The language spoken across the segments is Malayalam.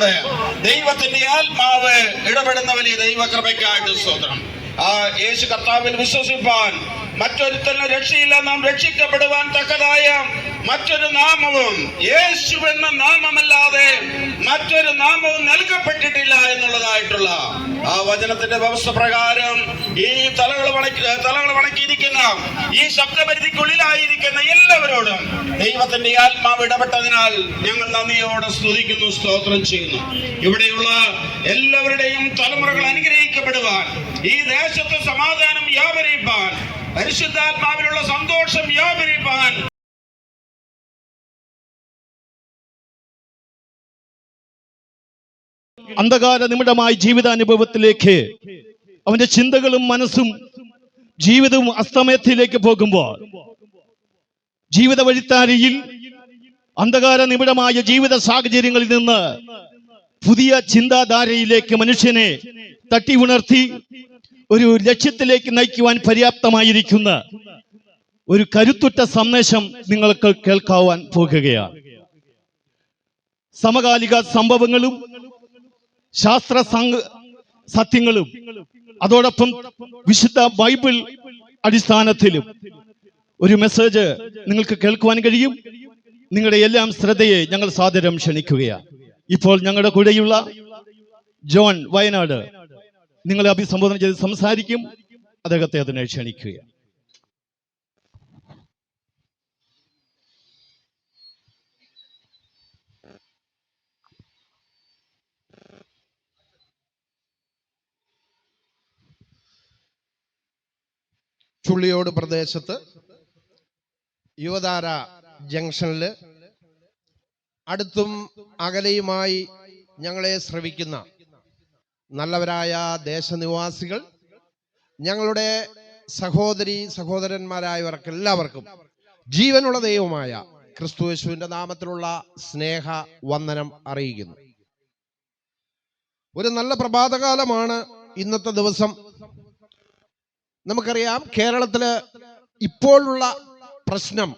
ജീവിതത്തിലൂടെ ദൈവത്തിന്റെ ആത്മാവ് ഇടപെടുന്ന വലിയ ദൈവകൃപയ്ക്കായിട്ട് സ്തോത്രം. ആ യേശു കർത്താവിൽ വിശ്വസിപ്പാൻ മറ്റൊരുത്തന്നെ രക്ഷയില്ല നാം രക്ഷിക്കപ്പെടുവാൻ തക്കതായ മറ്റൊരു നാമവും യേശു എന്ന നാമമല്ലാതെ മറ്റൊരു നാമവും നൽകപ്പെട്ടിട്ടില്ല എന്നുള്ളതായിട്ടുള്ള ആ വചനത്തിന്റെ വ്യവസ്ഥ പ്രകാരം ഈ തലകൾ വണക്കി തലകൾ വണക്കിയിരിക്കുന്ന ഈ ശബ്ദപരിധിക്കുള്ളിലായിരിക്കുന്ന എല്ലാവരോടും ദൈവത്തിന്റെ ആത്മാവ് ഇടപെട്ടതിനാൽ ഞങ്ങൾ നന്ദിയോടെ സ്തുതിക്കുന്നു സ്തോത്രം ചെയ്യുന്നു. ഇവിടെയുള്ള എല്ലാവരുടെയും തലമുറകൾ അനുഗ്രഹിക്കപ്പെടുവാൻ ഈ ദേശത്ത് സമാധാനം വ്യാപരിപ്പാൻ പരിശുദ്ധാത്മാവിലുള്ള സന്തോഷം വ്യാപരിപ്പാൻ അന്ധകാര നിമിടമായ ജീവിതാനുഭവത്തിലേക്ക് അവന്റെ ചിന്തകളും മനസ്സും ജീവിതവും അസ്തമയത്തിലേക്ക് പോകുമ്പോൾ ജീവിത വഴിത്താരിയിൽ അന്ധകാര നിമിടമായ ജീവിത സാഹചര്യങ്ങളിൽ നിന്ന് പുതിയ ചിന്താധാരയിലേക്ക് മനുഷ്യനെ തട്ടി ഉണർത്തി ഒരു ലക്ഷ്യത്തിലേക്ക് നയിക്കുവാൻ പര്യാപ്തമായിരിക്കുന്ന ഒരു കരുത്തുറ്റ സന്ദേശം നിങ്ങൾക്ക് കേൾക്കാവാൻ പോകുകയാണ്. സമകാലിക സംഭവങ്ങളും ശാസ്ത്ര സത്യങ്ങളും അതോടൊപ്പം വിശുദ്ധ ബൈബിൾ അടിസ്ഥാനത്തിലും ഒരു മെസ്സേജ് നിങ്ങൾക്ക് കേൾക്കുവാൻ കഴിയും. നിങ്ങളുടെ എല്ലാം ശ്രദ്ധയെ ഞങ്ങൾ സാദരം ക്ഷണിക്കുകയാണ്. ഇപ്പോൾ ഞങ്ങളുടെ കൂടെയുള്ള ജോൺ വയനാട് നിങ്ങളെ അഭിസംബോധന ചെയ്ത് സംസാരിക്കും. അദ്ദേഹത്തെ അതിനെ ക്ഷണിക്കുക. ചുള്ളിയോട് പ്രദേശത്ത് യുവതാര ജംഗ്ഷനിൽ അടുത്തും അകലെയുമായി ഞങ്ങളെ ശ്രവിക്കുന്ന നല്ലവരായ ദേശനിവാസികൾ ഞങ്ങളുടെ സഹോദരി സഹോദരന്മാരായവർക്ക് എല്ലാവർക്കും ജീവനുള്ള ദൈവമായ ക്രിസ്തു യേശുവിന്റെ നാമത്തിലുള്ള സ്നേഹ വന്ദനം അറിയിക്കുന്നു. ഒരു നല്ല പ്രഭാതകാലമാണ് ഇന്നത്തെ ദിവസം. നമുക്കറിയാം കേരളത്തിൽ ഇപ്പോഴുള്ള പ്രശ്നം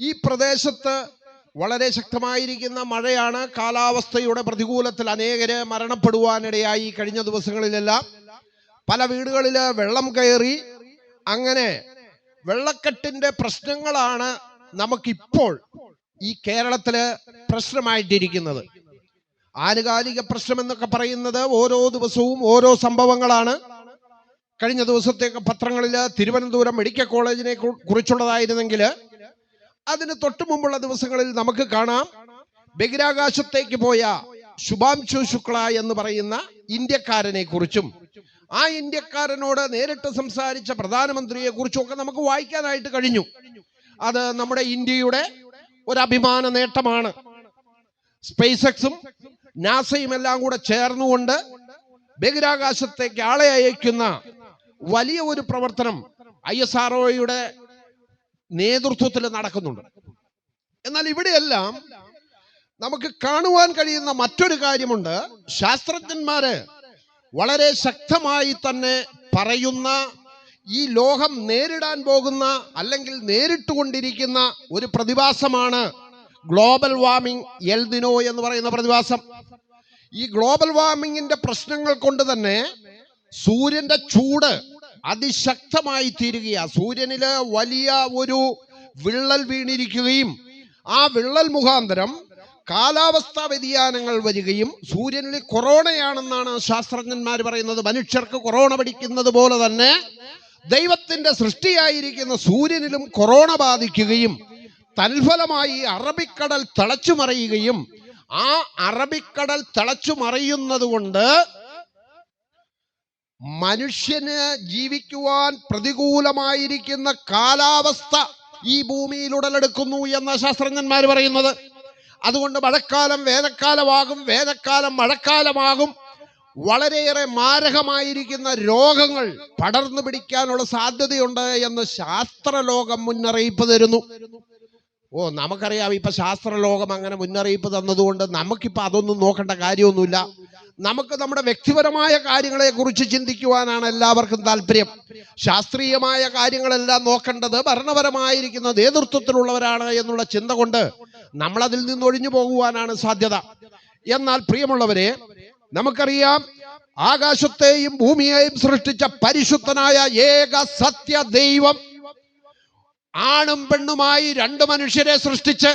ഈ പ്രദേശത്ത് വളരെ ശക്തമായിരിക്കുന്ന മഴയാണ് കാലാവസ്ഥയുടെ പ്രതികൂലത്തിൽ അനേകര് മരണപ്പെടുവാനിടയായി കഴിഞ്ഞ ദിവസങ്ങളിലെല്ലാം. പല വീടുകളിൽ വെള്ളം കയറി അങ്ങനെ വെള്ളക്കെട്ടിന്റെ പ്രശ്നങ്ങളാണ് നമുക്കിപ്പോൾ ഈ കേരളത്തിൽ പ്രശ്നമായിട്ടിരിക്കുന്നത്. ആനുകാലിക പ്രശ്നം എന്നൊക്കെ പറയുന്നത് ഓരോ ദിവസവും ഓരോ സംഭവങ്ങളാണ്. കഴിഞ്ഞ ദിവസത്തെ പത്രങ്ങളിൽ തിരുവനന്തപുരം മെഡിക്കൽ കോളേജിനെ കുറിച്ചുള്ളതായിരുന്നെങ്കിൽ അതിന് തൊട്ടു മുമ്പുള്ള ദിവസങ്ങളിൽ നമുക്ക് കാണാം ബഹിരാകാശത്തേക്ക് പോയ ശുഭാംശു ശുക്ല എന്ന് പറയുന്ന ഇന്ത്യക്കാരനെ കുറിച്ചും ആ ഇന്ത്യക്കാരനോട് നേരിട്ട് സംസാരിച്ച പ്രധാനമന്ത്രിയെ കുറിച്ചും ഒക്കെ നമുക്ക് വായിക്കാനായിട്ട് കഴിഞ്ഞു. അത് നമ്മുടെ ഇന്ത്യയുടെ ഒരു അഭിമാന നേട്ടമാണ്. സ്പേസ് എക്സും നാസയും എല്ലാം കൂടെ ചേർന്നുകൊണ്ട് ബഹിരാകാശത്തേക്ക് ആളെ അയക്കുന്ന വലിയ ഒരു പ്രവർത്തനം ഐ എസ് ആർ നേതൃത്വത്തിൽ നടക്കുന്നുണ്ട്. എന്നാൽ ഇവിടെയെല്ലാം നമുക്ക് കാണുവാൻ കഴിയുന്ന മറ്റൊരു കാര്യമുണ്ട്. ശാസ്ത്രജ്ഞന്മാര് വളരെ ശക്തമായി തന്നെ പറയുന്ന ഈ ലോകം നേരിടാൻ പോകുന്ന അല്ലെങ്കിൽ നേരിട്ടുകൊണ്ടിരിക്കുന്ന ഒരു പ്രതിഭാസമാണ് ഗ്ലോബൽ വാർമിംഗ് എൽദിനോ എന്ന് പറയുന്ന പ്രതിഭാസം. ഈ ഗ്ലോബൽ വാർമിങ്ങിന്റെ പ്രശ്നങ്ങൾ കൊണ്ട് തന്നെ സൂര്യന്റെ ചൂട് അതിശക്തമായി തീരുകയാണ് സൂര്യനിൽ വലിയ ഒരു വിള്ളൽ വീണിരിക്കുകയും ആ വിള്ളൽ മുഖാന്തരം കാലാവസ്ഥാ വ്യതിയാനങ്ങൾ വരികയും സൂര്യനിൽ കൊറോണയാണെന്നാണ് ശാസ്ത്രജ്ഞന്മാർ പറയുന്നത്. മനുഷ്യർക്ക് കൊറോണ പിടിക്കുന്നത് പോലെ തന്നെ ദൈവത്തിന്റെ സൃഷ്ടിയായിരിക്കുന്ന സൂര്യനിലും കൊറോണ ബാധിക്കുകയും തൽഫലമായി അറബിക്കടൽ തിളച്ചു മറിയുകയും ആ അറബിക്കടൽ തിളച്ചു മറിയുന്നത് കൊണ്ട് മനുഷ്യന് ജീവിക്കുവാൻ പ്രതികൂലമായിരിക്കുന്ന കാലാവസ്ഥ ഈ ഭൂമിയിൽ ഉടലെടുക്കുന്നു എന്ന ശാസ്ത്രജ്ഞന്മാർ പറയുന്നത്. അതുകൊണ്ട് മഴക്കാലം വേനൽക്കാലമാകും വേനൽക്കാലം മഴക്കാലമാകും. വളരെയേറെ മാരകമായിരിക്കുന്ന രോഗങ്ങൾ പടർന്നു പിടിക്കാനുള്ള സാധ്യതയുണ്ട് എന്ന് ശാസ്ത്രലോകം മുന്നറിയിപ്പ് തരുന്നു. ഓ നമുക്കറിയാം ഇപ്പൊ ശാസ്ത്രലോകം അങ്ങനെ മുന്നറിയിപ്പ് തന്നതുകൊണ്ട് നമുക്കിപ്പോ അതൊന്നും നോക്കേണ്ട കാര്യമൊന്നുമില്ല. നമുക്ക് നമ്മുടെ വ്യക്തിപരമായ കാര്യങ്ങളെക്കുറിച്ച് ചിന്തിക്കുവാനാണ് എല്ലാവർക്കും താല്പര്യം. ശാസ്ത്രീയമായ കാര്യങ്ങളെല്ലാം നോക്കേണ്ടത് ഭരണപരമായിരിക്കുന്ന നേതൃത്വത്തിലുള്ളവരാണ് എന്നുള്ള ചിന്ത കൊണ്ട് നമ്മളതിൽ നിന്ന് ഒഴിഞ്ഞു പോകുവാനാണ് സാധ്യത. എന്നാൽ പ്രിയമുള്ളവരെ നമുക്കറിയാം ആകാശത്തെയും ഭൂമിയെയും സൃഷ്ടിച്ച പരിശുദ്ധനായ ഏക സത്യ ദൈവം ആണും പെണ്ണുമായി രണ്ട് മനുഷ്യരെ സൃഷ്ടിച്ച്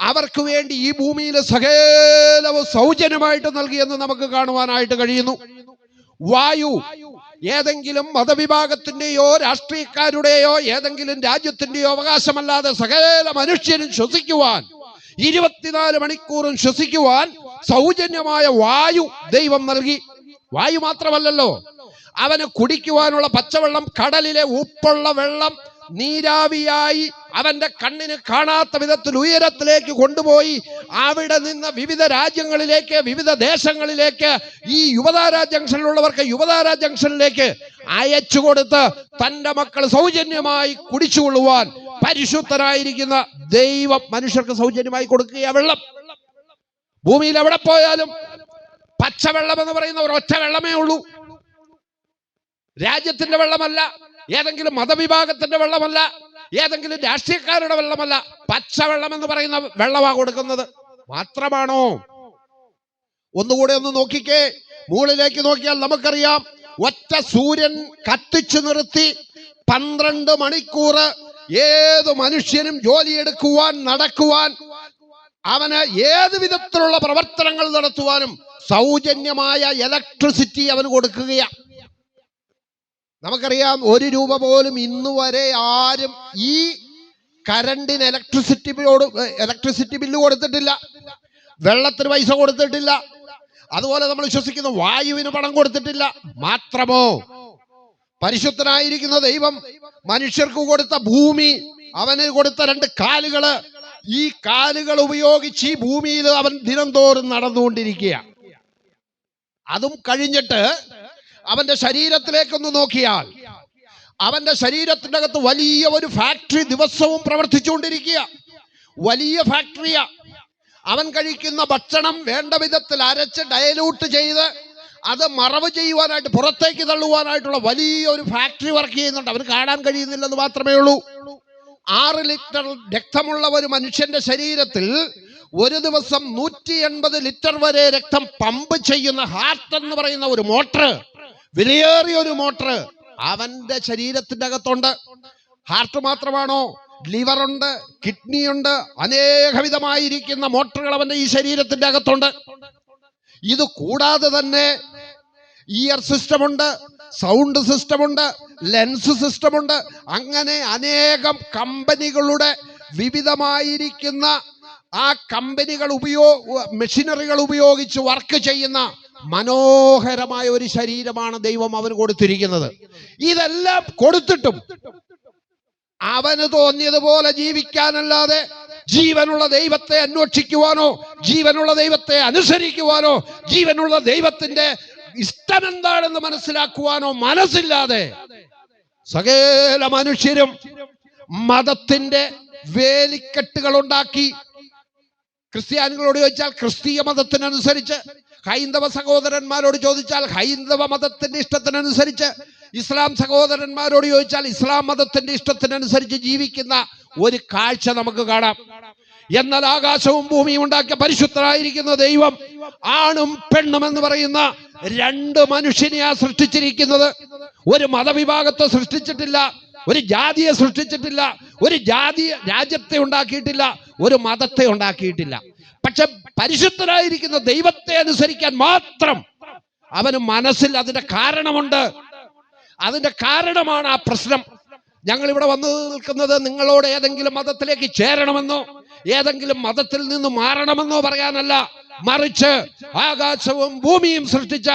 അവർക്ക് വേണ്ടി ഈ ഭൂമിയിലെ സകലവും സൗജന്യമായിട്ട് നൽകിയെന്ന് നമുക്ക് കാണുവാനായിട്ട് കഴിയുന്നു. വായു ഏതെങ്കിലും മതവിഭാഗത്തിന്റെയോ രാഷ്ട്രീയക്കാരുടെയോ ഏതെങ്കിലും രാജ്യത്തിന്റെയോ അവകാശമല്ലാതെ സകല മനുഷ്യരും ശ്വസിക്കുവാൻ ഇരുപത്തിനാല് മണിക്കൂറും ശ്വസിക്കുവാൻ സൗജന്യമായ വായു ദൈവം നൽകി. വായു മാത്രമല്ലല്ലോ അവന് കുടിക്കുവാനുള്ള പച്ചവെള്ളം കടലിലെ ഉപ്പുള്ള വെള്ളം നീരാവിയായി അവന്റെ കണ്ണിന് കാണാത്ത വിധത്തിൽ ഉയരത്തിലേക്ക് കൊണ്ടുപോയി. അവിടെ നിന്ന് വിവിധ രാജ്യങ്ങളിലേക്ക് വിവിധ ദേശങ്ങളിലേക്ക് ഈ യുവതാര ജംഗ്ഷനിലുള്ളവർക്ക് യുവതാര ജംഗ്ഷനിലേക്ക് അയച്ചു കൊടുത്ത് തന്റെ മക്കൾ സൗജന്യമായി കുടിച്ചുകൊള്ളുവാൻ പരിശുദ്ധനായിരിക്കുന്ന ദൈവം മനുഷ്യർക്ക് സൗജന്യമായി കൊടുക്കുക വെള്ളം. ഭൂമിയിൽ എവിടെ പോയാലും പച്ചവെള്ളം എന്ന് പറയുന്ന ഒരൊറ്റ വെള്ളമേ ഉള്ളൂ. രാജ്യത്തിന്റെ വെള്ളമല്ല. ഏതെങ്കിലും മതവിഭാഗത്തിന്റെ വെള്ളമല്ല ഏതെങ്കിലും രാഷ്ട്രീയക്കാരുടെ വെള്ളമല്ല പച്ചവെള്ളം എന്ന് പറയുന്ന വെള്ളമാ കൊടുക്കുന്നത്. മാത്രമാണോ? ഒന്നുകൂടെ ഒന്ന് നോക്കിക്കേ. മുകളിലേക്ക് നോക്കിയാൽ നമുക്കറിയാം. ഒറ്റ സൂര്യൻ കത്തിച്ചു നിർത്തി പന്ത്രണ്ട് മണിക്കൂർ ഏത് മനുഷ്യനും ജോലിയെടുക്കുവാൻ നടക്കുവാൻ അവന് ഏത് വിധത്തിലുള്ള പ്രവർത്തനങ്ങൾ നടത്തുവാനും സൗജന്യമായ ഇലക്ട്രിസിറ്റി അവന് കൊടുക്കുകയാണ്. നമുക്കറിയാം ഒരു രൂപ പോലും ഇന്ന് വരെ ആരും ഈ കരണ്ടിന് ഇലക്ട്രിസിറ്റി ബില്ലോട് ഇലക്ട്രിസിറ്റി ബില്ല് കൊടുത്തിട്ടില്ല. വെള്ളത്തിന് പൈസ കൊടുത്തിട്ടില്ല. അതുപോലെ നമ്മൾ വിശ്വസിക്കുന്ന വായുവിന് പണം കൊടുത്തിട്ടില്ല. മാത്രമോ? പരിശുദ്ധനായിരിക്കുന്ന ദൈവം മനുഷ്യർക്ക് കൊടുത്ത ഭൂമി അവന് കൊടുത്ത രണ്ട് കാലുകൾ. ഈ കാലുകൾ ഉപയോഗിച്ച് ഈ ഭൂമിയിൽ അവൻ ദിനംതോറും നടന്നുകൊണ്ടിരിക്കുക അതും കഴിഞ്ഞിട്ട് അവന്റെ ശരീരത്തിലേക്കൊന്ന് നോക്കിയാൽ അവന്റെ ശരീരത്തിന്റെ അകത്ത് വലിയ ഒരു ഫാക്ടറി ദിവസവും പ്രവർത്തിച്ചുകൊണ്ടിരിക്കുക. വലിയ ഫാക്ടറിയാ. അവൻ കഴിക്കുന്ന ഭക്ഷണം വേണ്ട വിധത്തിൽ അരച്ച് ഡയലൂട്ട് ചെയ്ത് അത് മറവ് ചെയ്യുവാനായിട്ട് പുറത്തേക്ക് തള്ളുവാനായിട്ടുള്ള വലിയ ഒരു ഫാക്ടറി വർക്ക് ചെയ്യുന്നുണ്ട്. അവന് കാണാൻ കഴിയുന്നില്ലെന്ന് മാത്രമേ ഉള്ളൂ. ആറ് ലിറ്റർ രക്തമുള്ള ഒരു മനുഷ്യന്റെ ശരീരത്തിൽ ഒരു ദിവസം നൂറ്റി എൺപത് ലിറ്റർ വരെ രക്തം പമ്പ് ചെയ്യുന്ന ഹാർട്ട് എന്ന് പറയുന്ന ഒരു മോട്ടർ വിലയേറിയ ഒരു മോട്ടർ അവന്റെ ശരീരത്തിന്റെ അകത്തുണ്ട് ഹാർട്ട് മാത്രമാണോ? ലിവർ ഉണ്ട് കിഡ്നി ഉണ്ട് അനേകവിധമായിരിക്കുന്ന മോട്ടറുകൾ അവന്റെ ഈ ശരീരത്തിന്റെ അകത്തുണ്ട് ഇത് കൂടാതെ തന്നെ ഇയർ സിസ്റ്റം ഉണ്ട് സൗണ്ട് സിസ്റ്റം ഉണ്ട് ലെൻസ് സിസ്റ്റം ഉണ്ട്. അങ്ങനെ അനേകം കമ്പനികളുടെ വിവിധമായിരിക്കുന്ന ആ കമ്പനികൾ ഉപയോഗ മെഷീനറികൾ ഉപയോഗിച്ച് വർക്ക് ചെയ്യുന്ന മനോഹരമായ ഒരു ശരീരമാണ് ദൈവം അവന് കൊടുത്തിരിക്കുന്നത്. ഇതെല്ലാം കൊടുത്തിട്ടും അവന് തോന്നിയതുപോലെ ജീവിക്കാനല്ലാതെ ജീവനുള്ള ദൈവത്തെ അന്വേഷിക്കുവാനോ ജീവനുള്ള ദൈവത്തെ അനുസരിക്കുവാനോ ജീവനുള്ള ദൈവത്തിന്റെ ഇഷ്ടം എന്താണെന്ന് മനസ്സിലാക്കുവാനോ മനസ്സില്ലാതെ സകല മനുഷ്യരും മതത്തിന്റെ വേലിക്കെട്ടുകൾ ഉണ്ടാക്കി. ക്രിസ്ത്യാനികളോട് ചോദിച്ചാൽ ക്രിസ്തീയ മതത്തിനനുസരിച്ച് ഹൈന്ദവ സഹോദരന്മാരോട് ചോദിച്ചാൽ ഹൈന്ദവ മതത്തിന്റെ ഇഷ്ടത്തിനനുസരിച്ച് ഇസ്ലാം സഹോദരന്മാരോട് ചോദിച്ചാൽ ഇസ്ലാം മതത്തിന്റെ ഇഷ്ടത്തിനനുസരിച്ച് ജീവിക്കുന്ന ഒരു കാഴ്ച നമുക്ക് കാണാം. എന്നാൽ ആകാശവും ഭൂമിയും ഉണ്ടാക്കിയ പരിശുദ്ധരായിരിക്കുന്ന ദൈവം ആണും പെണ്ണും എന്ന് പറയുന്ന രണ്ട് മനുഷ്യനെയാ സൃഷ്ടിച്ചിരിക്കുന്നത്. ഒരു മതവിഭാഗത്തെ സൃഷ്ടിച്ചിട്ടില്ല ഒരു ജാതിയെ സൃഷ്ടിച്ചിട്ടില്ല ഒരു ജാതി രാജ്യത്തെ ഉണ്ടാക്കിയിട്ടില്ല ഒരു മതത്തെ ഉണ്ടാക്കിയിട്ടില്ല. പക്ഷെ പരിശുദ്ധനായിരിക്കുന്ന ദൈവത്തെ അനുസരിക്കാൻ മാത്രം അവന് മനസ്സിൽ അതിന്റെ കാരണമുണ്ട്. അതിന്റെ കാരണമാണ് ആ പ്രശ്നം. ഞങ്ങൾ ഇവിടെ വന്നു നിൽക്കുന്നത് നിങ്ങളോട് ഏതെങ്കിലും മതത്തിലേക്ക് ചേരണമെന്നോ ഏതെങ്കിലും മതത്തിൽ നിന്ന് മാറണമെന്നോ പറയാനല്ല. മറിച്ച് ആകാശവും ഭൂമിയും സൃഷ്ടിച്ച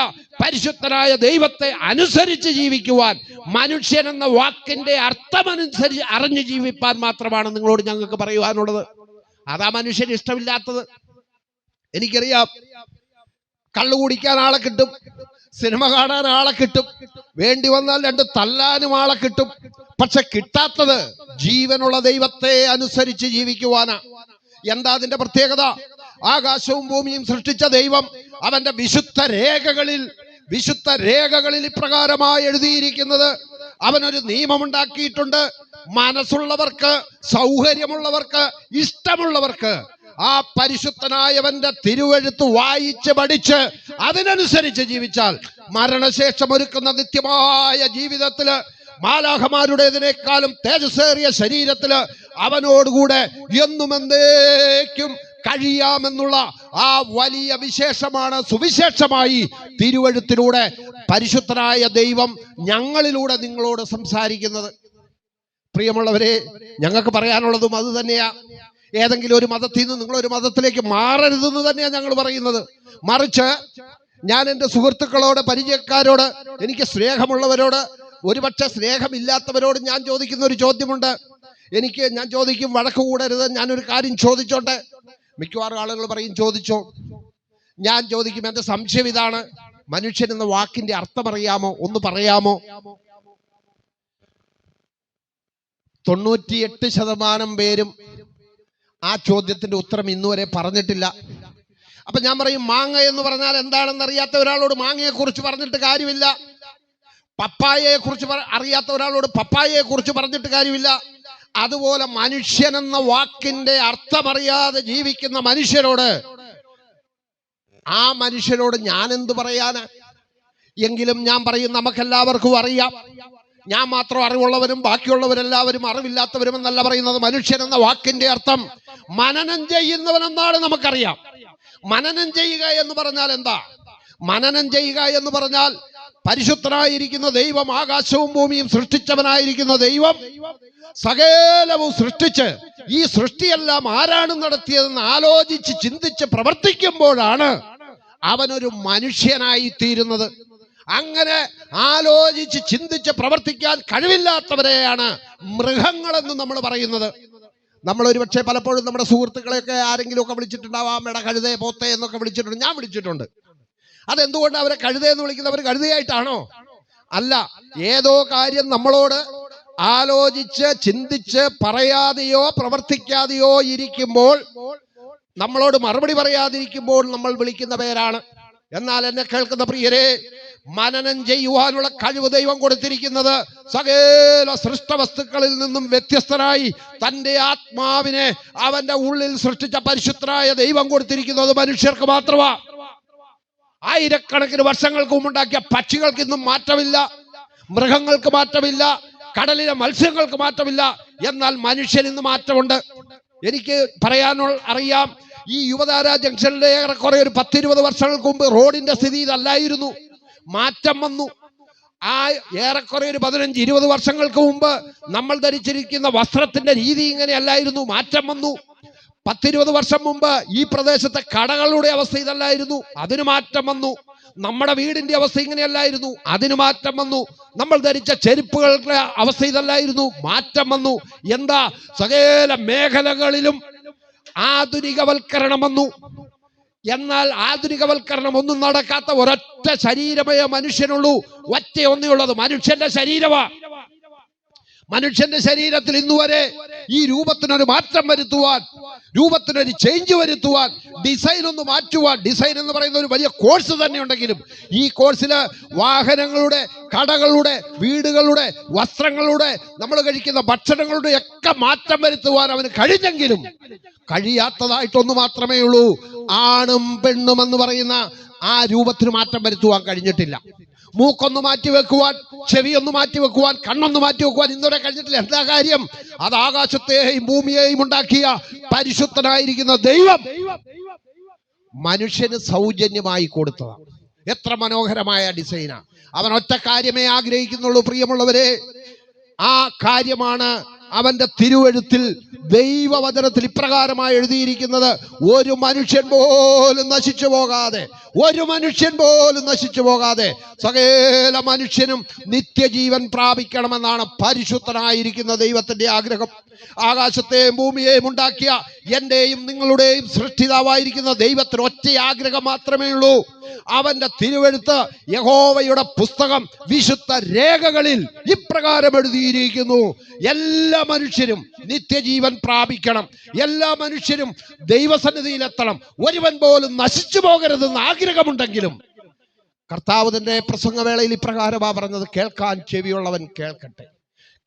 പരിശുദ്ധനായ ദൈവത്തെ അനുസരിച്ച് ജീവിക്കുവാൻ മനുഷ്യൻ എന്ന വാക്കിന്റെ അർത്ഥമനുസരിച്ച് അറിഞ്ഞു ജീവിപ്പാൻ മാത്രമാണ് നിങ്ങളോട് ഞങ്ങൾക്ക് പറയുവാനുള്ളത്. അതാ മനുഷ്യന് ഇഷ്ടമില്ലാത്തത്. എനിക്കറിയാം. കള്ളു കുടിക്കാൻ ആളെ കിട്ടും. സിനിമ കാണാൻ ആളെ കിട്ടും. വേണ്ടി വന്നാൽ രണ്ട് തല്ലാനും ആളെ കിട്ടും. പക്ഷെ കിട്ടാത്തത് ജീവനുള്ള ദൈവത്തെ അനുസരിച്ച് ജീവിക്കുവാനാ. എന്താ അതിന്റെ പ്രത്യേകത? ആകാശവും ഭൂമിയും സൃഷ്ടിച്ച ദൈവം അവന്റെ വിശുദ്ധ രേഖകളിൽ വിശുദ്ധ രേഖകളിൽ ഇപ്രകാരമായി എഴുതിയിരിക്കുന്നത് അവനൊരു നിയമമുണ്ടാക്കിയിട്ടുണ്ട്. മനസ്സുള്ളവർക്ക് സൗകര്യമുള്ളവർക്ക് ഇഷ്ടമുള്ളവർക്ക് ആ പരിശുദ്ധനായവന്റെ തിരുവഴുത്ത് വായിച്ച് പഠിച്ച് അതിനനുസരിച്ച് ജീവിച്ചാൽ മരണശേഷം ഒരുക്കുന്ന നിത്യമായ ജീവിതത്തിൽ മാലാഹമാരുടേതിനേക്കാളും തേജസ്സേറിയ ശരീരത്തിൽ അവനോടുകൂടെ എന്നും എന്നേക്കും കഴിയാമെന്നുള്ള ആ വലിയ വിശേഷമാണ് സുവിശേഷമായി തിരുവഴുത്തിലൂടെ പരിശുദ്ധനായ ദൈവം ഞങ്ങളിലൂടെ നിങ്ങളോട് സംസാരിക്കുന്നത്. പ്രിയമുള്ളവരെ ഞങ്ങൾക്ക് പറയാനുള്ളതും അത് തന്നെയാ. ഏതെങ്കിലും ഒരു മതത്തിൽ നിന്ന് നിങ്ങൾ ഒരു മതത്തിലേക്ക് മാറരുതെന്ന് തന്നെയാണ് ഞങ്ങൾ പറയുന്നത്. മറിച്ച് ഞാൻ എന്റെ സുഹൃത്തുക്കളോട് പരിചയക്കാരോട് എനിക്ക് സ്നേഹമുള്ളവരോട് ഒരുപക്ഷെ സ്നേഹമില്ലാത്തവരോട് ഞാൻ ചോദിക്കുന്ന ഒരു ചോദ്യമുണ്ട്. എനിക്ക് ഞാൻ ചോദിക്കും വഴക്ക് കൂടരുത് ഞാനൊരു കാര്യം ചോദിച്ചോട്ടെ? മിക്കവാറും ആളുകൾ പറയും ചോദിച്ചോ? ഞാൻ ചോദിക്കും എന്റെ സംശയം ഇതാണ്. മനുഷ്യൻ എന്ന വാക്കിന്റെ അർത്ഥം അറിയാമോ? ഒന്ന് പറയാമോ? തൊണ്ണൂറ്റിയെട്ട് ശതമാനം പേരും ആ ചോദ്യത്തിന്റെ ഉത്തരം ഇന്നുവരെ പറഞ്ഞിട്ടില്ല. അപ്പൊ ഞാൻ പറയും മാങ്ങ എന്ന് പറഞ്ഞാൽ എന്താണെന്ന് അറിയാത്ത ഒരാളോട് മാങ്ങയെക്കുറിച്ച് പറഞ്ഞിട്ട് കാര്യമില്ല. പപ്പായയെ കുറിച്ച് അറിയാത്ത ഒരാളോട് പപ്പായയെ കുറിച്ച് പറഞ്ഞിട്ട് കാര്യമില്ല. അതുപോലെ മനുഷ്യൻ എന്ന വാക്കിന്റെ അർത്ഥമറിയാതെ ജീവിക്കുന്ന മനുഷ്യരോട് ആ മനുഷ്യരോട് ഞാൻ എന്ത് പറയാന്? എങ്കിലും ഞാൻ പറയും നമുക്കെല്ലാവർക്കും അറിയാം. ഞാൻ മാത്രം അറിവുള്ളവരും ബാക്കിയുള്ളവരെല്ലാവരും അറിവില്ലാത്തവരും എന്നല്ല പറയുന്നത് മനുഷ്യൻ എന്ന വാക്കിന്റെ അർത്ഥം. മനനം ചെയ്യുന്നവനെന്നാണ് നമുക്കറിയാം. മനനം ചെയ്യുക എന്ന് പറഞ്ഞാൽ എന്താ? മനനം ചെയ്യുക എന്ന് പറഞ്ഞാൽ പരിശുദ്ധനായിരിക്കുന്ന ദൈവം ആകാശവും ഭൂമിയും സൃഷ്ടിച്ചവനായിരിക്കുന്ന ദൈവം സകലവും സൃഷ്ടിച്ച് ഈ സൃഷ്ടിയെല്ലാം ആരാണ് നടത്തിയതെന്ന് ആലോചിച്ച് ചിന്തിച്ച് പ്രവർത്തിക്കുമ്പോഴാണ് അവനൊരു മനുഷ്യനായി തീരുന്നത് അങ്ങനെ ആലോചിച്ച് ചിന്തിച്ച് പ്രവർത്തിക്കാൻ കഴിവില്ലാത്തവരെയാണ് മൃഗങ്ങളെന്ന് നമ്മൾ പറയുന്നത്. നമ്മൾ ഒരു പക്ഷേ പലപ്പോഴും നമ്മുടെ സുഹൃത്തുക്കളെയൊക്കെ ആരെങ്കിലും ഒക്കെ വിളിച്ചിട്ടുണ്ടാവാം എടാ കഴുതേ പോത്തേ എന്നൊക്കെ വിളിച്ചിട്ടുണ്ട്. ഞാൻ വിളിച്ചിട്ടുണ്ട്. അതെന്തുകൊണ്ട് അവരെ കഴുതേ എന്ന് വിളിക്കുന്നവർ കഴുതയായിട്ടാണോ? അല്ല ഏതോ കാര്യം നമ്മളോട് ആലോചിച്ച് ചിന്തിച്ച് പറയാതെയോ പ്രവർത്തിക്കാതെയോ ഇരിക്കുമ്പോൾ നമ്മളോട് മറുപടി പറയാതിരിക്കുമ്പോൾ നമ്മൾ വിളിക്കുന്ന പേരാണ്. എന്നാൽ എന്നെ കേൾക്കുന്ന പ്രിയരെ മനനം ചെയ്യുവാനുള്ള കഴിവ് ദൈവം കൊടുത്തിരിക്കുന്നത് സകല സൃഷ്ടവസ്തുക്കളിൽ നിന്നും വ്യത്യസ്തനായി തന്റെ ആത്മാവിനെ അവന്റെ ഉള്ളിൽ സൃഷ്ടിച്ച പരിശുദ്ധനായ ദൈവം കൊടുത്തിരിക്കുന്നത് മനുഷ്യർക്ക് മാത്രമാ. ആയിരക്കണക്കിന് വർഷങ്ങൾക്ക് മുമ്പുണ്ടാക്കിയ പക്ഷികൾക്ക് ഇന്നും മാറ്റമില്ല മൃഗങ്ങൾക്ക് മാറ്റമില്ല കടലിലെ മത്സ്യങ്ങൾക്ക് മാറ്റമില്ല. എന്നാൽ മനുഷ്യൻ ഇന്ന് മാറ്റമുണ്ട്. എനിക്ക് പറയാനുള്ള അറിയാം ഈ യുവതാര ജംഗ്ഷനിലെ ഏറെക്കുറെ ഒരു പത്തിരുപത് വർഷങ്ങൾക്ക് മുമ്പ് റോഡിന്റെ സ്ഥിതി ഇതല്ലായിരുന്നു. മാറ്റം വന്നു. ആ ഏറെക്കുറെ ഒരു പതിനഞ്ച് ഇരുപത് വർഷങ്ങൾക്ക് മുമ്പ് നമ്മൾ ധരിച്ചിരിക്കുന്ന വസ്ത്രത്തിന്റെ രീതി ഇങ്ങനെയല്ലായിരുന്നു. മാറ്റം വന്നു. പത്തിരുപത് വർഷം മുമ്പ് ഈ പ്രദേശത്തെ കടകളുടെ അവസ്ഥ ഇതല്ലായിരുന്നു. അതിന് മാറ്റം വന്നു. നമ്മുടെ വീടിന്റെ അവസ്ഥ ഇങ്ങനെയല്ലായിരുന്നു. അതിന് മാറ്റം വന്നു. നമ്മൾ ധരിച്ച ചെരുപ്പുകളുടെ അവസ്ഥ ഇതല്ലായിരുന്നു. മാറ്റം വന്നു. എന്താ? സകല മേഖലകളിലും ആധുനികവൽക്കരണം വന്നു. എന്നാൽ ആധുനികവൽക്കരണം ഒന്നും നടക്കാത്ത ഒരൊറ്റ ശരീരമേ മനുഷ്യനുള്ളൂ. ഒറ്റ ഒന്നേ ഉള്ളത് മനുഷ്യന്റെ ശരീരമാ. മനുഷ്യന്റെ ശരീരത്തിൽ ഇന്നുവരെ ഈ രൂപത്തിനൊരു മാറ്റം വരുത്തുവാൻ രൂപത്തിനൊരു ചേഞ്ച് വരുത്തുവാൻ ഡിസൈൻ ഒന്ന് മാറ്റുവാൻ ഡിസൈൻ എന്ന് പറയുന്ന ഒരു വലിയ കോഴ്സ് തന്നെ ഉണ്ടെങ്കിലും ഈ കോഴ്സിൽ വാഹനങ്ങളുടെ കടകളുടെ വീടുകളുടെ വസ്ത്രങ്ങളുടെ നമ്മൾ കഴിക്കുന്ന ഭക്ഷണങ്ങളുടെ ഒക്കെ മാറ്റം വരുത്തുവാൻ അവന് കഴിഞ്ഞെങ്കിലും കഴിയാത്തതായിട്ടൊന്നു മാത്രമേ ഉള്ളൂ. ആണും പെണ്ണും എന്ന് പറയുന്ന ആ രൂപത്തിന് മാറ്റം വരുത്തുവാൻ കഴിഞ്ഞിട്ടില്ല. മൂക്കൊന്ന് മാറ്റി വെക്കുവാൻ ചെവി ഒന്ന് മാറ്റി വെക്കുവാൻ കണ്ണൊന്ന് മാറ്റി വെക്കുവാൻ ഇന്നുവരെ കഴിഞ്ഞിട്ടില്ല. എന്താ കാര്യം? അത് ആകാശത്തെയും ഭൂമിയെയും ഉണ്ടാക്കിയ പരിശുദ്ധനായിരിക്കുന്ന ദൈവം മനുഷ്യന് സൗജന്യമായി കൊടുത്തതാണ് എത്ര മനോഹരമായ ഡിസൈനാണ് അവൻ ഒറ്റ കാര്യമേ ആഗ്രഹിക്കുന്നുള്ളൂ പ്രിയമുള്ളവരെ. ആ കാര്യമാണ് അവന്റെ തിരുവഴുത്തിൽ ദൈവവചനത്തിൽ ഇപ്രകാരമായി എഴുതിയിരിക്കുന്നത് ഒരു മനുഷ്യൻ പോലും നശിച്ചു പോകാതെ ഒരു മനുഷ്യൻ പോലും നശിച്ചു പോകാതെ സകല മനുഷ്യനും നിത്യജീവൻ പ്രാപിക്കണമെന്നാണ് പരിശുദ്ധനായിരിക്കുന്ന ദൈവത്തിന്റെ ആഗ്രഹം. ആകാശത്തെയും ഭൂമിയെയും ഉണ്ടാക്കിയ എന്റെയും നിങ്ങളുടെയും സൃഷ്ടിതാവായിരിക്കുന്ന ദൈവത്തിന് ഒറ്റ ആഗ്രഹം മാത്രമേ ഉള്ളൂ. അവന്റെ തിരുവെഴുത്ത് യഹോവയുടെ പുസ്തകം വിശുദ്ധ രേഖകളിൽ ഇപ്രകാരം എഴുതിയിരിക്കുന്നു. എല്ലാ മനുഷ്യരും നിത്യജീവൻ പ്രാപിക്കണം. എല്ലാ മനുഷ്യരും ദൈവസന്നിധിയിലെത്തണം. ഒരുവൻ പോലും നശിച്ചു പോകരുതെന്ന് ആഗ്രഹമുണ്ടെങ്കിലും കർത്താവ് തന്റെ പ്രസംഗവേളയിൽ ഇപ്രകാരമാ പറഞ്ഞത് കേൾക്കാൻ ചെവിയുള്ളവൻ കേൾക്കട്ടെ.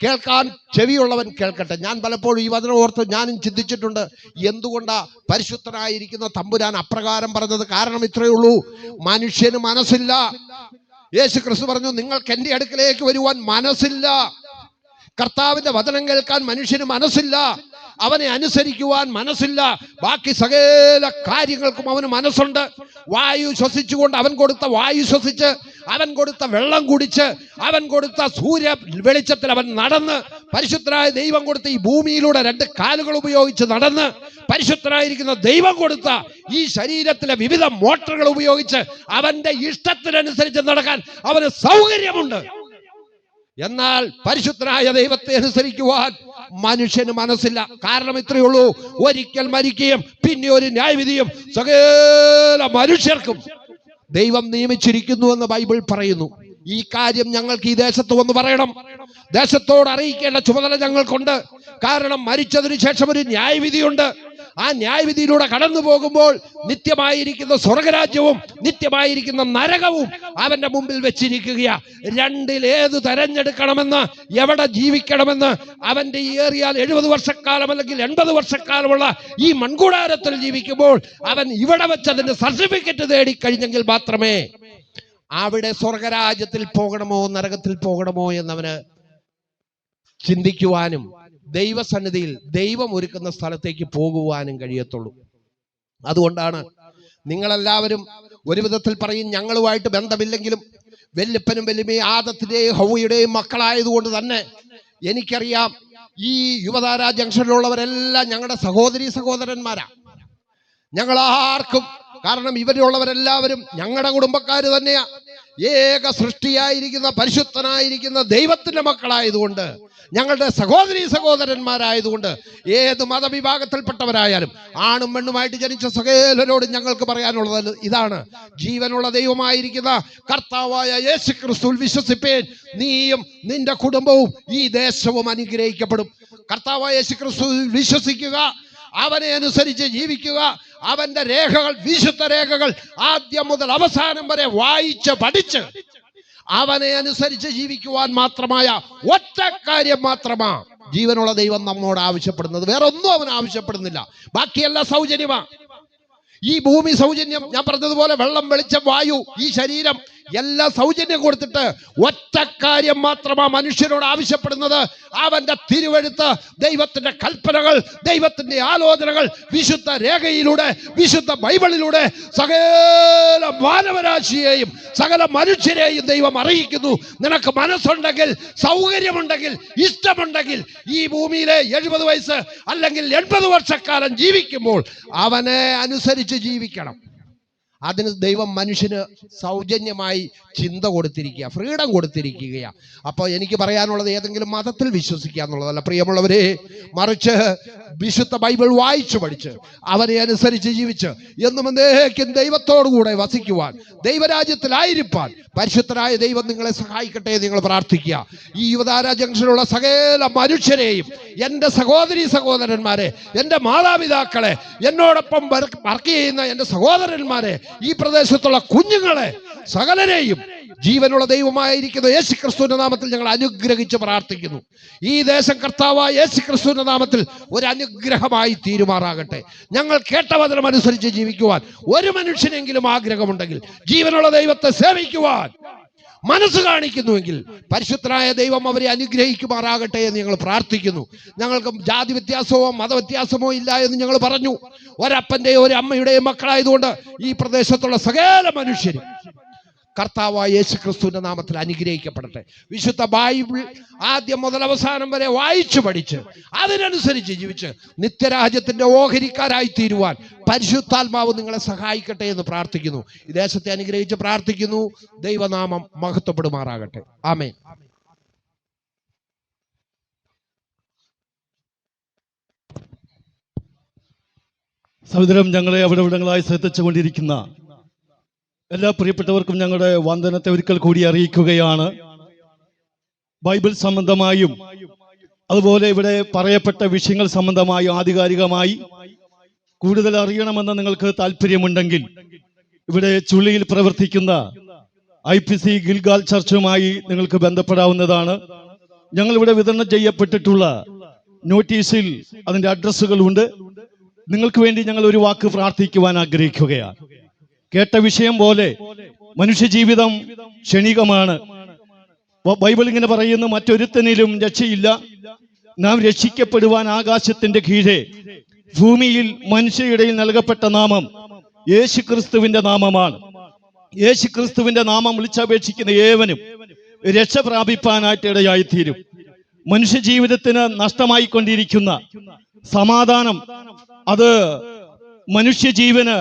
കേൾക്കാൻ ചെവിയുള്ളവൻ കേൾക്കട്ടെ. ഞാൻ പലപ്പോഴും ഈ വചനം ഓർത്ത് ഞാനും ചിന്തിച്ചിട്ടുണ്ട് എന്തുകൊണ്ടാ പരിശുദ്ധനായിരിക്കുന്ന തമ്പുരാൻ അപ്രകാരം പറഞ്ഞത്? കാരണം ഇത്രയേ ഉള്ളൂ മനുഷ്യന് മനസ്സില്ല. യേശു ക്രിസ്തു പറഞ്ഞു നിങ്ങൾക്ക് എന്റെ അടുക്കലേക്ക് വരുവാൻ മനസ്സില്ല. കർത്താവിന്റെ വചനം കേൾക്കാൻ മനുഷ്യന് മനസ്സില്ല. അവനെ അനുസരിക്കുവാൻ മനസ്സില്ല. ബാക്കി സകല കാര്യങ്ങൾക്കും അവന് മനസ്സുണ്ട്. വായു ശ്വസിച്ചുകൊണ്ട് അവൻ കൊടുത്ത വായു ശ്വസിച്ച് അവൻ കൊടുത്ത വെള്ളം കുടിച്ച് അവൻ കൊടുത്ത സൂര്യ വെളിച്ചത്തിൽ അവൻ നടന്ന് പരിശുദ്ധരായ ദൈവം കൊടുത്ത ഈ ഭൂമിയിലൂടെ രണ്ട് കാലുകൾ ഉപയോഗിച്ച് നടന്ന് പരിശുദ്ധനായിരിക്കുന്ന ദൈവം കൊടുത്ത ഈ ശരീരത്തിലെ വിവിധ മോട്ടറുകൾ ഉപയോഗിച്ച് അവന്റെ ഇഷ്ടത്തിനനുസരിച്ച് നടക്കാൻ അവന് സൗകര്യമുണ്ട്. എന്നാൽ പരിശുദ്ധനായ ദൈവത്തെ അനുസരിക്കുവാൻ മനുഷ്യന് മനസ്സില്ല. കാരണം ഇത്രയേ ഉള്ളൂ. ഒരിക്കൽ മരിക്കുകയും പിന്നെ ഒരു ന്യായവിധിയും സകല മനുഷ്യർക്കും ദൈവം നിയമിച്ചിരിക്കുന്നു എന്ന് ബൈബിൾ പറയുന്നു. ഈ കാര്യം ഞങ്ങൾക്ക് ഈ ദേശത്ത് വന്ന് പറയണം. ദേശത്തോട് അറിയിക്കേണ്ട ചുമതല ഞങ്ങൾക്കുണ്ട്. കാരണം മരിച്ചതിന് ശേഷം ഒരു ന്യായവിധിയുണ്ട്. ആ ന്യായവിധിയിലൂടെ കടന്നു പോകുമ്പോൾ നിത്യമായിരിക്കുന്ന സ്വർഗരാജ്യവും നിത്യമായിരിക്കുന്ന നരകവും അവന്റെ മുമ്പിൽ വെച്ചിരിക്കുകയാ. രണ്ടിൽ ഏത് തെരഞ്ഞെടുക്കണമെന്ന് എവിടെ ജീവിക്കണമെന്ന് അവന്റെ ഏറിയാൽ എഴുപത് വർഷക്കാലം അല്ലെങ്കിൽ എൺപത് വർഷക്കാലമുള്ള ഈ മൺകൂടാരത്തിൽ ജീവിക്കുമ്പോൾ അവൻ ഇവിടെ വെച്ച് അതിന്റെ സർട്ടിഫിക്കറ്റ് തേടി കഴിഞ്ഞെങ്കിൽ മാത്രമേ അവിടെ സ്വർഗരാജ്യത്തിൽ പോകണമോ നരകത്തിൽ പോകണമോ എന്നവന് ചിന്തിക്കുവാനും ദൈവസന്നിധിയിൽ ദൈവം ഒരുക്കുന്ന സ്ഥലത്തേക്ക് പോകുവാനും കഴിയത്തുള്ളൂ. അതുകൊണ്ടാണ് നിങ്ങളെല്ലാവരും ഒരു വിധത്തിൽ പറയും ഞങ്ങളുമായിട്ട് ബന്ധമില്ലെങ്കിലും വെല്ലുപ്പനും വല്യമ്മയും ആദത്തിന്റെയും ഹൗയുടെയും മക്കളായതുകൊണ്ട് തന്നെ എനിക്കറിയാം ഈ യുവതാര ജംഗ്ഷനിലുള്ളവരെല്ലാം ഞങ്ങളുടെ സഹോദരി സഹോദരന്മാരാ. ഞങ്ങൾ ആർക്കും കാരണം ഇവരുള്ളവരെല്ലാവരും ഞങ്ങളുടെ കുടുംബക്കാർ തന്നെയാ. ഏക സൃഷ്ടിയായിരിക്കുന്ന പരിശുദ്ധനായിരിക്കുന്ന ദൈവത്തിന്റെ മക്കളായതുകൊണ്ട് ഞങ്ങളുടെ സഹോദരി സഹോദരന്മാരായതുകൊണ്ട് ഏത് മതവിഭാഗത്തിൽപ്പെട്ടവരായാലും ആണും പെണ്ണുമായിട്ട് ജനിച്ച സഹേലരോട് ഞങ്ങൾക്ക് പറയാനുള്ളത് ഇതാണ്. ജീവനുള്ള ദൈവമായിരിക്കുന്ന കർത്താവായ യേശു ക്രിസ്തു വിശ്വസിപ്പേൻ നീയും നിന്റെ കുടുംബവും ഈ ദേശവും അനുഗ്രഹിക്കപ്പെടും. കർത്താവായ യേശു ക്രിസ്തു വിശ്വസിക്കുക അവനെ അനുസരിച്ച് ജീവിക്കുക അവന്റെ രേഖകൾ വിശുദ്ധ രേഖകൾ ആദ്യം മുതൽ അവസാനം വരെ വായിച്ച് പഠിച്ച് അവനെ അനുസരിച്ച് ജീവിക്കുവാൻ മാത്രമായ ഒറ്റ കാര്യം മാത്രമാ ജീവനുള്ള ദൈവം നമ്മോട് ആവശ്യപ്പെടുന്നത്. വേറെ ഒന്നും അവൻ ആവശ്യപ്പെടുന്നില്ല. ബാക്കിയെല്ലാം സൗജന്യമാ. ഈ ഭൂമി സൗജന്യം. ഞാൻ പറഞ്ഞതുപോലെ വെള്ളം വെളിച്ചം വായു ഈ ശരീരം എല്ലാം സൗജന്യം കൊടുത്തിട്ട് ഒറ്റ കാര്യം മാത്രമാ മനുഷ്യരോട് ആവശ്യപ്പെടുന്നത്. അവന്റെ തിരുവെഴുത്ത് ദൈവത്തിന്റെ കൽപ്പനകൾ ദൈവത്തിന്റെ ആലോചനകൾ വിശുദ്ധ രേഖയിലൂടെ വിശുദ്ധ ബൈബിളിലൂടെ സകല മാനവരാശിയെയും സകല മനുഷ്യരെയും ദൈവം അറിയിക്കുന്നു. നിനക്ക് മനസ്സുണ്ടെങ്കിൽ സൗകര്യമുണ്ടെങ്കിൽ ഇഷ്ടമുണ്ടെങ്കിൽ ഈ ഭൂമിയിലെ എഴുപത് വയസ്സ് അല്ലെങ്കിൽ എൺപത് വർഷക്കാലം ജീവിക്കുമ്പോൾ അവനെ അനുസരിച്ച് ജീവിക്കണം. അതിന് ദൈവം മനുഷ്യന് സൗജന്യമായി ചിന്ത കൊടുത്തിരിക്കുക ഫ്രീഡം കൊടുത്തിരിക്കുകയാണ് അപ്പോൾ എനിക്ക് പറയാനുള്ളത് ഏതെങ്കിലും മതത്തിൽ വിശ്വസിക്കുക എന്നുള്ളതല്ല. പ്രിയമുള്ളവരെ മറിച്ച് വിശുദ്ധ ബൈബിൾ വായിച്ചു പഠിച്ച് അവനെ അനുസരിച്ച് ജീവിച്ച് എന്നും എന്നേക്കും ദൈവത്തോടു കൂടെ വസിക്കുവാൻ ദൈവരാജ്യത്തിലായിരിക്കാൻ പരിശുദ്ധരായ ദൈവം നിങ്ങളെ സഹായിക്കട്ടെ നിങ്ങൾ പ്രാർത്ഥിക്കുക. ഈ യുവതാര ജംഗ്ഷനിലുള്ള സകല മനുഷ്യരെയും എന്റെ സഹോദരി സഹോദരന്മാരെ എന്റെ മാതാപിതാക്കളെ എന്നോടൊപ്പം വർക്ക് ചെയ്യുന്ന എന്റെ സഹോദരന്മാരെ ഈ പ്രദേശത്തുള്ള കുഞ്ഞുങ്ങളെ സകലരെയും ജീവനുള്ള ദൈവമായിരിക്കുന്ന യേശു ക്രിസ്തുവിന്റെ നാമത്തിൽ ഞങ്ങൾ അനുഗ്രഹിച്ച് പ്രാർത്ഥിക്കുന്നു. ഈ ദേശം കർത്താവായ യേശു ക്രിസ്തുവിന്റെ നാമത്തിൽ ഒരു അനുഗ്രഹമായി തീരുമാറാകട്ടെ. ഞങ്ങൾ കേട്ട വചനം അനുസരിച്ച് ജീവിക്കുവാൻ ഒരു മനുഷ്യനെങ്കിലും ആഗ്രഹമുണ്ടെങ്കിൽ ജീവനുള്ള ദൈവത്തെ സേവിക്കുവാൻ മനസ്സ് കാണിക്കുന്നുവെങ്കിൽ പരിശുദ്ധനായ ദൈവം അവരെ അനുഗ്രഹിക്കുമാറാകട്ടെ എന്ന് ഞങ്ങൾ പ്രാർത്ഥിക്കുന്നു. ഞങ്ങൾക്ക് ജാതി വ്യത്യാസമോ മതവ്യത്യാസമോ ഇല്ല എന്ന് ഞങ്ങൾ പറഞ്ഞു. ഒരപ്പന്റെയോ ഒരു അമ്മയുടെയും മക്കളായതുകൊണ്ട് ഈ പ്രദേശത്തുള്ള സകല മനുഷ്യരും കർത്താവായ യേശു ക്രിസ്തുവിന്റെ നാമത്തിൽ അനുഗ്രഹിക്കപ്പെടട്ടെ. വിശുദ്ധ ബൈബിൾ ആദ്യം മുതൽ അവസാനം വരെ വായിച്ചു പഠിച്ച് അതിനനുസരിച്ച് ജീവിച്ച് നിത്യരാജ്യത്തിന്റെ ഓഹരിക്കാരായി തീരുവാൻ പരിശുദ്ധാത്മാവ് നിങ്ങളെ സഹായിക്കട്ടെ എന്ന് പ്രാർത്ഥിക്കുന്നു. ഈ ദേശത്തെ അനുഗ്രഹിച്ച് പ്രാർത്ഥിക്കുന്നു. ദൈവനാമം മഹത്വപ്പെടുമാറാകട്ടെ. ആമേൻ. സഹോദരം ഞങ്ങളെ അവിടെ ഇവിടങ്ങളായി ശ്രദ്ധിച്ചുകൊണ്ടിരിക്കുന്ന എല്ലാ പ്രിയപ്പെട്ടവർക്കും ഞങ്ങളുടെ വന്ദനത്തെ ഒരിക്കൽ കൂടി അറിയിക്കുകയാണ്. ബൈബിൾ സംബന്ധമായും അതുപോലെ ഇവിടെ പറയപ്പെട്ട വിഷയങ്ങൾ സംബന്ധമായി ആധികാരികമായി കൂടുതൽ അറിയണമെന്ന് നിങ്ങൾക്ക് താല്പര്യമുണ്ടെങ്കിൽ ഇവിടെ ചുള്ളിയിൽ പ്രവർത്തിക്കുന്ന ഐ പി സി ഗിൽഗാൽ ചർച്ചുമായി നിങ്ങൾക്ക് ബന്ധപ്പെടാവുന്നതാണ്. ഞങ്ങൾ ഇവിടെ വിതരണം ചെയ്യപ്പെട്ടിട്ടുള്ള നോട്ടീസിൽ അതിന്റെ അഡ്രസ്സുകളുണ്ട് നിങ്ങൾക്ക് വേണ്ടി ഞങ്ങൾ ഒരു വാക്ക് പ്രാർത്ഥിക്കുവാൻ ആഗ്രഹിക്കുകയാണ്. കേട്ട വിഷയം പോലെ മനുഷ്യജീവിതം ക്ഷണികമാണ്. ബൈബിൾ ഇങ്ങനെ പറയുന്നു മറ്റൊരുത്തനിലും രക്ഷയില്ല. നാം രക്ഷിക്കപ്പെടുവാൻ ആകാശത്തിന്റെ കീഴേ ഭൂമിയിൽ മനുഷ്യയിടയിൽ നൽകപ്പെട്ട നാമം യേശു ക്രിസ്തുവിന്റെ നാമമാണ്. യേശു ക്രിസ്തുവിന്റെ നാമം വിളിച്ചപേക്ഷിക്കുന്ന ഏവനും രക്ഷ പ്രാപിപ്പാനായിട്ട് ഇടയായിത്തീരും. മനുഷ്യജീവിതത്തിന് നഷ്ടമായിക്കൊണ്ടിരിക്കുന്ന സമാധാനം അത് മനുഷ്യജീവന്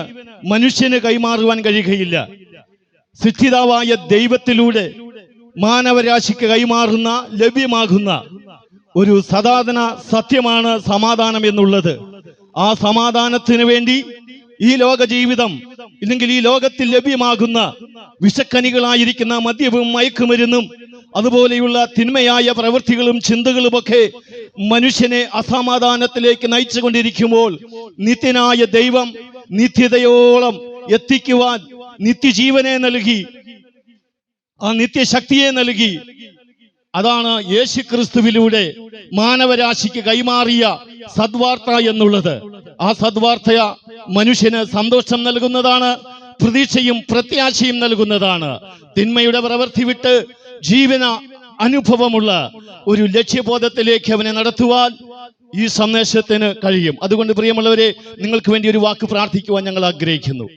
മനുഷ്യന് കൈമാറുവാൻ കഴിയുകയില്ല. സിദ്ധിതാവായ ദൈവത്തിലൂടെ മാനവരാശിക്ക് കൈമാറുന്ന ലഭ്യമാകുന്ന ഒരു സദാതന സത്യമാണ് സമാധാനം എന്നുള്ളത്. ആ സമാധാനത്തിന് വേണ്ടി ഈ ലോക ജീവിതം ഇല്ലെങ്കിൽ ഈ ലോകത്തിൽ ലഭ്യമാകുന്ന വിഷക്കനികളായിരിക്കുന്ന മദ്യവും മയക്കുമരുന്നും അതുപോലെയുള്ള തിന്മയായ പ്രവൃത്തികളും ചിന്തകളുമൊക്കെ മനുഷ്യനെ അസമാധാനത്തിലേക്ക് നയിച്ചുകൊണ്ടിരിക്കുമ്പോൾ നിത്യനായ ദൈവം നിത്യതയോളം എത്തിക്കുവാൻ നിത്യജീവനെ നൽകി ആ നിത്യശക്തിയെ നൽകി. അതാണ് യേശു ക്രിസ്തുവിലൂടെ മാനവരാശിക്ക് കൈമാറിയ സദ്വാർത്ത എന്നുള്ളത്. ആ സദ്വാർത്ത മനുഷ്യന് സന്തോഷം നൽകുന്നതാണ് പ്രതീക്ഷയും പ്രത്യാശയും നൽകുന്നതാണ്. തിന്മയുടെ പ്രവൃത്തി വിട്ട് ജീവന അനുഭവമുള്ള ഒരു ലക്ഷ്യബോധത്തിലേക്ക് അവനെ നടത്തുവാൻ ഈ സന്ദേശത്തിന് കഴിയും. അതുകൊണ്ട് പ്രിയമുള്ളവരെ നിങ്ങൾക്ക് വേണ്ടി ഒരു വാക്ക് പ്രാർത്ഥിക്കുവാൻ ഞങ്ങൾ ആഗ്രഹിക്കുന്നു.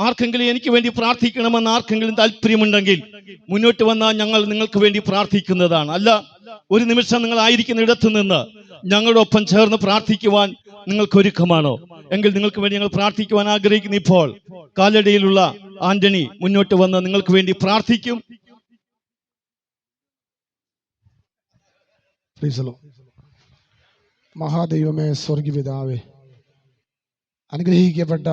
ആർക്കെങ്കിലും എനിക്ക് വേണ്ടി പ്രാർത്ഥിക്കണമെന്ന് ആർക്കെങ്കിലും താല്പര്യമുണ്ടെങ്കിൽ മുന്നോട്ട് വന്നാൽ ഞങ്ങൾ നിങ്ങൾക്ക് വേണ്ടി പ്രാർത്ഥിക്കുന്നതാണ്. അല്ല ഒരു നിമിഷം നിങ്ങൾ ആയിരിക്കുന്ന ഇടത്തു നിന്ന് ഞങ്ങളോടൊപ്പം ചേർന്ന് പ്രാർത്ഥിക്കുവാൻ നിങ്ങൾക്ക് ഒരുക്കമാണോ? എങ്കിൽ നിങ്ങൾക്ക് വേണ്ടി ഞങ്ങൾ പ്രാർത്ഥിക്കുവാൻ ആഗ്രഹിക്കുന്നു ഇപ്പോൾ. കാലടിയിലുള്ള ആന്റണി മുന്നോട്ട് വന്ന് നിങ്ങൾക്ക് വേണ്ടി പ്രാർത്ഥിക്കും. പ്രീസലോ മഹാദൈവമേ സ്വർഗീപിതാവേ അനുഗ്രഹിക്കപ്പെട്ട